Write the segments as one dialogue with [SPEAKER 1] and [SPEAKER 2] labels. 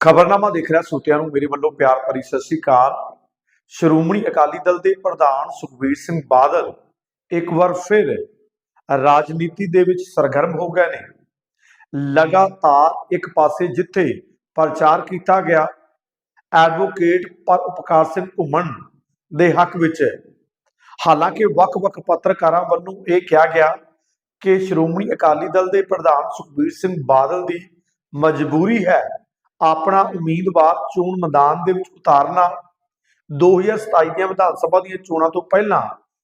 [SPEAKER 1] ਖਬਰਨਾਮਾ ਦੇਖ ਰਿਹਾ ਸੋਤਿਆਂ ਨੂੰ, ਮੇਰੇ ਵੱਲੋਂ ਪਿਆਰ ਭਰੀ ਸਤਿ ਸ੍ਰੀ ਅਕਾਲ। ਸ਼੍ਰੋਮਣੀ ਅਕਾਲੀ ਦਲ ਦੇ ਪ੍ਰਧਾਨ ਸੁਖਬੀਰ ਸਿੰਘ ਬਾਦਲ ਇੱਕ ਵਾਰ ਫਿਰ ਰਾਜਨੀਤੀ ਦੇ ਵਿੱਚ ਸਰਗਰਮ ਹੋ ਗਏ ਨੇ। ਲਗਾਤਾਰ ਇੱਕ ਪਾਸੇ ਜਿੱਥੇ ਪ੍ਰਚਾਰ ਕੀਤਾ ਗਿਆ, ਐਡਵੋਕੇਟ ਪਰ ਉਪਕਾਰ ਸਿੰਘ ਘੁੰਮਣ ਦੇ ਹੱਕ ਵਿੱਚ। ਹਾਲਾਂਕਿ ਵੱਖ-ਵੱਖ ਪੱਤਰਕਾਰਾਂ ਵੱਲੋਂ ਇਹ ਕਿਹਾ ਗਿਆ ਕਿ ਸ਼੍ਰੋਮਣੀ ਅਕਾਲੀ ਦਲ ਦੇ ਪ੍ਰਧਾਨ ਸੁਖਬੀਰ ਸਿੰਘ ਬਾਦਲ ਦੀ ਮਜਬੂਰੀ ਹੈ ਆਪਣਾ ਉਮੀਦਵਾਰ ਚੋਣ ਮੈਦਾਨ ਦੇ ਵਿੱਚ ਉਤਾਰਨਾ। 2027 ਦੀਆਂ ਵਿਧਾਨ ਸਭਾ ਦੀਆਂ ਚੋਣਾਂ ਤੋਂ ਪਹਿਲਾਂ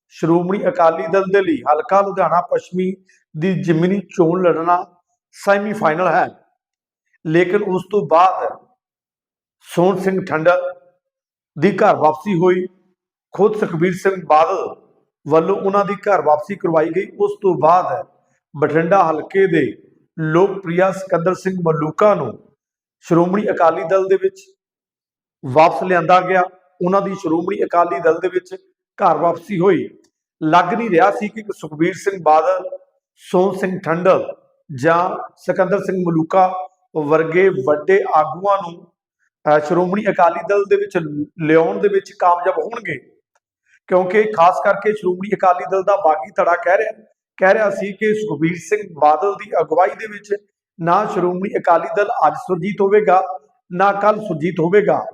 [SPEAKER 1] ਸ਼੍ਰੋਮਣੀ ਅਕਾਲੀ ਦਲ ਦੇ ਲਈ ਹਲਕਾ ਲੁਧਿਆਣਾ ਪੱਛਮੀ ਦੀ ਜ਼ਿਮਨੀ ਚੋਣ ਲੜਨਾ ਸੈਮੀਫਾਈਨਲ ਹੈ। ਲੇਕਿਨ ਉਸ ਤੋਂ ਬਾਅਦ ਸੋਹਣ ਸਿੰਘ ਠੰਡਲ ਦੀ ਘਰ ਵਾਪਸੀ ਹੋਈ। ਖੁਦ ਸੁਖਬੀਰ ਸਿੰਘ ਬਾਦਲ ਵੱਲੋਂ ਉਹਨਾਂ ਦੀ ਘਰ ਵਾਪਸੀ ਕਰਵਾਈ ਗਈ। ਉਸ ਤੋਂ ਬਾਅਦ ਬਠਿੰਡਾ ਹਲਕੇ ਦੇ ਲੋਕਪ੍ਰਿਆ ਸਿਕੰਦਰ ਸਿੰਘ ਮਲੂਕਾ ਨੂੰ ਸ਼੍ਰੋਮਣੀ ਅਕਾਲੀ ਦਲ ਦੇ ਵਿੱਚ ਵਾਪਸ ਲਿਆਂਦਾ ਗਿਆ। ਉਹਨਾਂ ਦੀ ਸ਼੍ਰੋਮਣੀ ਅਕਾਲੀ ਦਲ ਦੇ ਵਿੱਚ ਘਰ ਵਾਪਸੀ ਹੋਈ। ਲੱਗ ਨਹੀਂ ਰਿਹਾ ਸੀ ਕਿ ਸੁਖਬੀਰ ਸਿੰਘ ਬਾਦਲ ਸੋਹਣ ਸਿੰਘ ਠੰਡਲ ਜਾਂ ਸਿਕੰਦਰ ਸਿੰਘ ਮਲੂਕਾ ਵਰਗੇ ਵੱਡੇ ਆਗੂਆਂ ਨੂੰ ਅਹ, ਸ਼੍ਰੋਮਣੀ ਅਕਾਲੀ ਦਲ ਦੇ ਵਿੱਚ ਲਿਆਉਣ ਦੇ ਵਿੱਚ ਕਾਮਯਾਬ ਹੋਣਗੇ। ਕਿਉਂਕਿ ਖਾਸ ਕਰਕੇ ਸ਼੍ਰੋਮਣੀ ਅਕਾਲੀ ਦਲ ਦਾ ਬਾਗੀ ਧੜਾ ਕਹਿ ਰਿਹਾ ਕਹਿ ਰਿਹਾ ਸੀ ਕਿ ਸੁਖਬੀਰ ਸਿੰਘ ਬਾਦਲ ਦੀ ਅਗਵਾਈ ਦੇ ਵਿੱਚ ਨਾ ਸ਼੍ਰੋਮਣੀ ਅਕਾਲੀ ਦਲ ਅੱਜ ਸੁਰਜੀਤ ਹੋਵੇਗਾ, ਨਾ ਕੱਲ ਸੁਰਜੀਤ ਹੋਵੇਗਾ।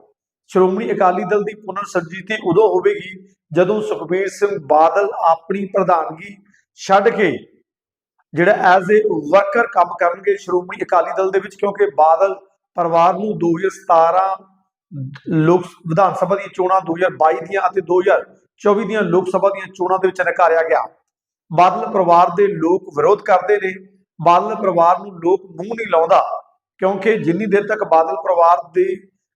[SPEAKER 1] ਸ਼੍ਰੋਮਣੀ ਅਕਾਲੀ ਦਲ ਦੀ ਪੁਨਰ ਸਰਜੀਤੀ ਉਦੋਂ ਹੋਵੇਗੀ ਜਦੋਂ ਸੁਖਬੀਰ ਸਿੰਘ ਬਾਦਲ ਆਪਣੀ ਪ੍ਰਧਾਨਗੀ ਛੱਡ ਕੇ ਜਿਹੜਾ ਐਜ਼ ਏ ਵਰਕਰ ਕੰਮ ਕਰਨਗੇ ਸ਼੍ਰੋਮਣੀ ਅਕਾਲੀ ਦਲ ਦੇ ਵਿੱਚ, ਕਿਉਂਕਿ ਬਾਦਲ ਪਰਿਵਾਰ ਨੂੰ 2017 ਲੋਕ ਵਿਧਾਨ ਸਭਾ ਦੀਆਂ ਚੋਣਾਂ 2022 ਦੀਆਂ ਅਤੇ 2024 ਦੀਆਂ ਲੋਕ ਸਭਾ ਦੀਆਂ ਚੋਣਾਂ ਦੇ ਵਿੱਚ ਨਕਾਰਿਆ ਗਿਆ। ਬਾਦਲ ਪਰਿਵਾਰ ਦੇ ਲੋਕ ਵਿਰੋਧ ਕਰਦੇ ਨੇ। ਬਾਦਲ ਪਰਿਵਾਰ ਨੂੰ ਲੋਕ ਮੂੰਹ ਨਹੀਂ ਲਾਉਂਦਾ ਕਿਉਂਕਿ ਜਿੰਨੀ ਦੇਰ ਤੱਕ ਬਾਦਲ ਪਰਿਵਾਰ ਦੇ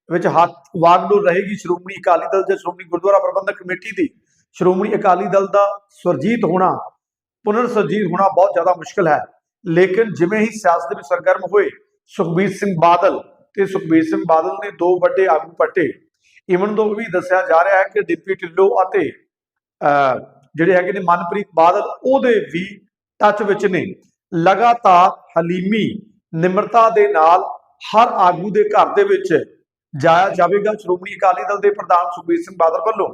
[SPEAKER 1] ਵਿੱਚ ਹੱਥ ਵਾਗਡੋਰ ਰਹੇਗੀ ਸ਼੍ਰੋਮਣੀ ਅਕਾਲੀ ਦਲ ਜਾਂ ਸ਼੍ਰੋਮਣੀ ਗੁਰਦੁਆਰਾ ਪ੍ਰਬੰਧਕ ਕਮੇਟੀ ਦੀ ਸ਼੍ਰੋਮਣੀ ਅਕਾਲੀ ਦਲ ਦਾ ਸੁਰਜੀਤ ਹੋਣਾ ਪੁਨਰ ਸੁਰਜੀਤ ਹੋਣਾ ਬਹੁਤ ਜ਼ਿਆਦਾ ਮੁਸ਼ਕਲ ਹੈ। ਲੇਕਿਨ ਜਿਵੇਂ ਹੀ ਸਿਆਸਤ ਵਿੱਚ ਸਰਗਰਮ ਹੋਏ ਸੁਖਬੀਰ ਸਿੰਘ ਬਾਦਲ ਤੇ ਸੁਖਬੀਰ ਸਿੰਘ ਬਾਦਲ ਨੇ ਦੋ ਵੱਡੇ ਆਗੂ ਪੱਟੇ। ਇਵਨ ਤੋਂ ਵੀ ਦੱਸਿਆ ਜਾ ਰਿਹਾ ਹੈ ਕਿ ਡਿਪਟੀ ਢਿੱਲੋਂ ਅਤੇ ਅਹ, ਜਿਹੜੇ ਹੈਗੇ ਨੇ ਮਨਪ੍ਰੀਤ ਬਾਦਲ ਉਹਦੇ ਵੀ ਟੱਚ ਵਿੱਚ ਨੇ। ਲਗਾਤਾਰ ਹਲੀਮੀ ਨਿਮਰਤਾ ਦੇ ਨਾਲ ਹਰ ਆਗੂ ਦੇ ਘਰ ਦੇ ਵਿੱਚ ਜਾਇਆ ਜਾਵੇਗਾ। ਸ਼੍ਰੋਮਣੀ ਅਕਾਲੀ ਦਲ ਦੇ ਪ੍ਰਧਾਨ ਸੁਖਬੀਰ ਸਿੰਘ ਬਾਦਲ ਵੱਲੋਂ,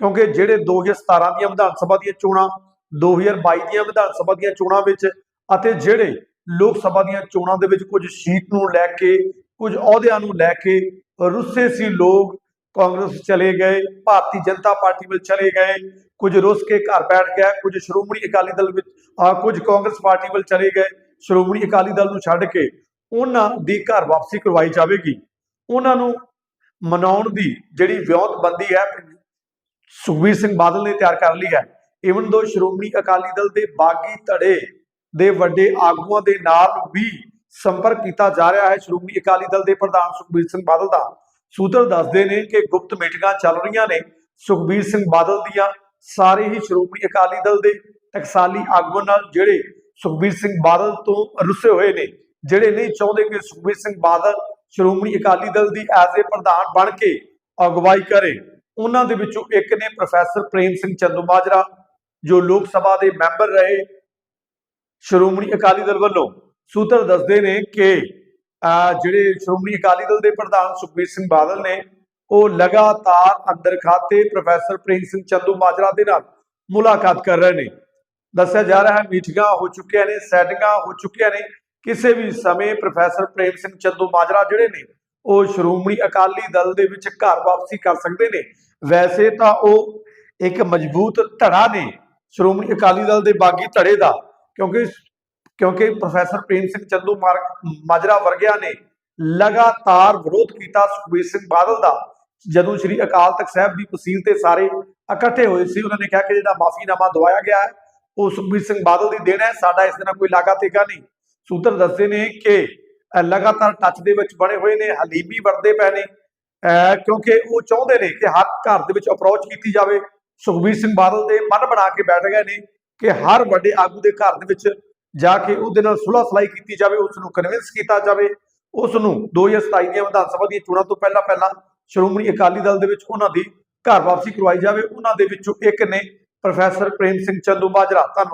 [SPEAKER 1] ਕਿਉਂਕਿ ਜਿਹੜੇ 2017 ਦੀਆਂ ਵਿਧਾਨ ਸਭਾ ਦੀਆਂ ਚੋਣਾਂ 2022 ਦੀਆਂ ਵਿਧਾਨ ਸਭਾ ਦੀਆਂ ਚੋਣਾਂ ਵਿੱਚ ਅਤੇ ਜਿਹੜੇ ਲੋਕ ਸਭਾ ਦੀਆਂ ਚੋਣਾਂ ਦੇ ਵਿੱਚ ਕੁਝ ਸੀਟ ਨੂੰ ਲੈ ਕੇ, ਕੁਝ ਅਹੁਦਿਆਂ ਨੂੰ ਲੈ ਕੇ ਰੁੱਸੇ ਸੀ ਲੋਕ, ਕਾਂਗਰਸ ਚਲੇ ਗਏ, ਭਾਰਤੀ ਜਨਤਾ ਪਾਰਟੀ ਵਿੱਚ ਚਲੇ ਗਏ, ਕੁਝ ਰੁੱਸ ਕੇ ਘਰ ਬੈਠ ਗਿਆ, ਕੁਝ ਸ਼੍ਰੋਮਣੀ ਅਕਾਲੀ ਦਲ ਵਿੱਚ ਆ ਕੁਝ ਕਾਂਗਰਸ ਪਾਰਟੀ ਵੱਲ ਚਲੇ ਗਏ, ਸ਼੍ਰੋਮਣੀ ਅਕਾਲੀ ਦਲ ਨੂੰ ਛੱਡ ਕੇ ਉਹਨਾਂ ਦੀ ਘਰ ਵਾਪਸੀ ਕਰਵਾਈ ਜਾਵੇਗੀ। ਉਹਨਾਂ ਨੂੰ ਮਨਾਉਣ ਦੀ ਜਿਹੜੀ ਵਿਉਂਤਬੰਦੀ ਹੈ, ਸੁਖਬੀਰ ਸਿੰਘ ਬਾਦਲ ਨੇ ਤਿਆਰ ਕਰ ਲਈ ਹੈ। ਇਵਨ ਦੋ ਸ਼੍ਰੋਮਣੀ ਅਕਾਲੀ ਦਲ ਦੇ ਬਾਗੀ ਧੜੇ ਦੇ ਵੱਡੇ ਆਗੂਆਂ ਦੇ ਨਾਲ ਵੀ ਸੰਪਰਕ ਕੀਤਾ ਜਾ ਰਿਹਾ ਹੈ, ਸ਼੍ਰੋਮਣੀ ਅਕਾਲੀ ਦਲ ਦੇ ਪ੍ਰਧਾਨ ਸੁਖਬੀਰ ਸਿੰਘ ਬਾਦਲ ਦਾ। ਸੂਤਰ ਦੱਸਦੇ ਨੇ ਕਿ ਗੁਪਤ ਮੀਟਿੰਗਾਂ ਚੱਲ ਰਹੀਆਂ ਨੇ। ਸੁਖਬੀਰ ਸਿੰਘ ਬਾਦਲ ਦੀਆਂ ਸਾਰੇ ਹੀ ਸ਼੍ਰੋਮਣੀ ਅਕਾਲੀ ਦਲ ਦੇ ਟਕਸਾਲੀ ਆਗੂਆਂ ਨਾਲ ਜਿਹੜੇ ਸੁਖਬੀਰ ਸਿੰਘ ਬਾਦਲ ਤੋਂ ਰੁੱਸੇ ਹੋਏ ਨੇ, ਜਿਹੜੇ ਨਹੀਂ ਚਾਹੁੰਦੇ ਕਿ ਸੁਖਬੀਰ ਸਿੰਘ ਬਾਦਲ ਸ਼੍ਰੋਮਣੀ ਅਕਾਲੀ ਦਲ ਦੀ ਐਜ਼ ਏ ਪ੍ਰਧਾਨ ਬਣ ਕੇ ਅਗਵਾਈ ਕਰੇ। ਉਹਨਾਂ ਦੇ ਵਿੱਚੋਂ ਇੱਕ ਨੇ ਪ੍ਰੋਫੈਸਰ ਪ੍ਰੇਮ ਸਿੰਘ ਚੰਦੂਮਾਜਰਾ ਜੋ ਲੋਕ ਸਭਾ ਦੇ ਮੈਂਬਰ ਰਹੇ, ਸ਼੍ਰੋਮਣੀ ਅਕਾਲੀ ਦਲ ਵੱਲੋਂ। ਸੂਤਰ ਦੱਸਦੇ ਨੇ ਕਿ ਜਿਹੜੇ ਸ਼੍ਰੋਮਣੀ ਅਕਾਲੀ ਦਲ ਦੇ ਪ੍ਰਧਾਨ ਸੁਖਬੀਰ ਸਿੰਘ ਬਾਦਲ ਨੇ, ਉਹ ਲਗਾਤਾਰ ਅੰਦਰ ਖਾਤੇ ਪ੍ਰੋਫੈਸਰ ਪ੍ਰੇਮ ਸਿੰਘ ਚੰਦੂਮਾਜਰਾ ਦੇ ਨਾਲ ਮੁਲਾਕਾਤ ਕਰ ਰਹੇ ਨੇ। ਦੱਸਿਆ ਜਾ ਰਿਹਾ ਹੈ, ਮੀਟਿੰਗਾਂ ਹੋ ਚੁੱਕੀਆਂ ਨੇ, ਸੈਟਿੰਗਾਂ ਹੋ ਚੁੱਕੀਆਂ ਨੇ। ਕਿਸੇ ਵੀ ਸਮੇਂ ਪ੍ਰੋਫੈਸਰ ਪ੍ਰੇਮ ਸਿੰਘ ਚੰਦੂਮਾਜਰਾ ਜਿਹੜੇ ਨੇ, ਉਹ ਸ਼੍ਰੋਮਣੀ ਅਕਾਲੀ ਦਲ ਦੇ ਵਿੱਚ ਘਰ ਵਾਪਸੀ ਕਰ ਸਕਦੇ ਨੇ। ਵੈਸੇ ਤਾਂ ਉਹ ਇੱਕ ਮਜ਼ਬੂਤ ਧੜਾ ਨੇ, ਸ਼੍ਰੋਮਣੀ ਅਕਾਲੀ ਦਲ ਦੇ ਬਾਗੀ ਧੜੇ ਦਾ, ਕਿਉਂਕਿ ਕਿਉਂਕਿ ਪ੍ਰੋਫੈਸਰ ਪ੍ਰੇਮ ਸਿੰਘ ਚੰਦੂ ਮਾਰ- ਮਾਜਰਾ ਵਰਗਿਆਂ ਨੇ ਲਗਾਤਾਰ ਵਿਰੋਧ ਕੀਤਾ ਸੁਖਬੀਰ ਸਿੰਘ ਬਾਦਲ ਦਾ। ਜਦੋਂ ਸ੍ਰੀ ਅਕਾਲ ਤਖਤ ਸਾਹਿਬ ਦੀ ਤਹਿਸੀਲ ਤੇ ਸਾਰੇ ਇਕੱਠੇ ਹੋਏ ਸੀ, ਉਹਨਾਂ ਨੇ ਕਿਹਾ ਕਿ ਜਿਹੜਾ ਮਾਫੀਨਾਮਾ ਦਵਾਇਆ ਗਿਆ ਹੈ ਉਹ ਸੁਖਬੀਰ ਸਿੰਘ ਬਾਦਲ ਦੀ ਦੇਣ ਹੈ। ਸਾਡਾ ਇਸ ਦੇ ਨਾਲ ਕੋਈ ਲਾਗਾ ਤੇਗਾ ਨਹੀਂ। ਸੂਤਰ ਦੱਸਦੇ ਨੇ ਕਿ ਲਗਾਤਾਰ ਟੱਚ ਦੇ ਵਿੱਚ ਬਣੇ ਹੋਏ ਨੇ, ਹਲੀਮੀ ਵਰਦੇ ਪਏ ਨੇ। ਕਿਉਂਕਿ ਉਹ ਚਾਹੁੰਦੇ ਨੇ ਕਿ ਹਰ ਘਰ ਦੇ ਵਿੱਚ ਅਪਰੋਚ ਕੀਤੀ ਜਾਵੇ। ਸੁਖਬੀਰ ਸਿੰਘ ਬਾਦਲ ਦੇ ਮਨ ਬਣਾ ਕੇ ਬੈਠ ਗਏ ਨੇ ਕਿ ਹਰ ਵੱਡੇ ਆਗੂ ਦੇ ਘਰ ਦੇ ਵਿੱਚ ਜਾ ਕੇ ਉਹਦੇ ਨਾਲ ਸੁਲ੍ਹਾ ਸਲਾਈ ਕੀਤੀ ਜਾਵੇ ਉਸ ਨੂੰ ਕਨਵਿੰਸ ਕੀਤਾ ਜਾਵੇ। ਉਸ ਨੂੰ 2027 ਦੀਆਂ ਵਿਧਾਨ ਸਭਾ ਦੀਆਂ ਚੋਣਾਂ ਤੋਂ ਪਹਿਲਾਂ ਪਹਿਲਾਂ ਸ਼੍ਰੋਮਣੀ ਅਕਾਲੀ ਦਲ ਦੇ ਵਿੱਚ ਉਹਨਾਂ ਦੀ ਘਰ ਵਾਪਸੀ ਕਰਵਾਈ ਜਾਵੇ। ਉਹਨਾਂ ਦੇ ਵਿੱਚੋਂ ਇੱਕ ਨੇ ਪ੍ਰੋਫੈਸਰ ਪ੍ਰੇਮ ਸਿੰਘ ਚੰਦੂ ਮਾਜਰਾ ਧੰਨਵਾਦ।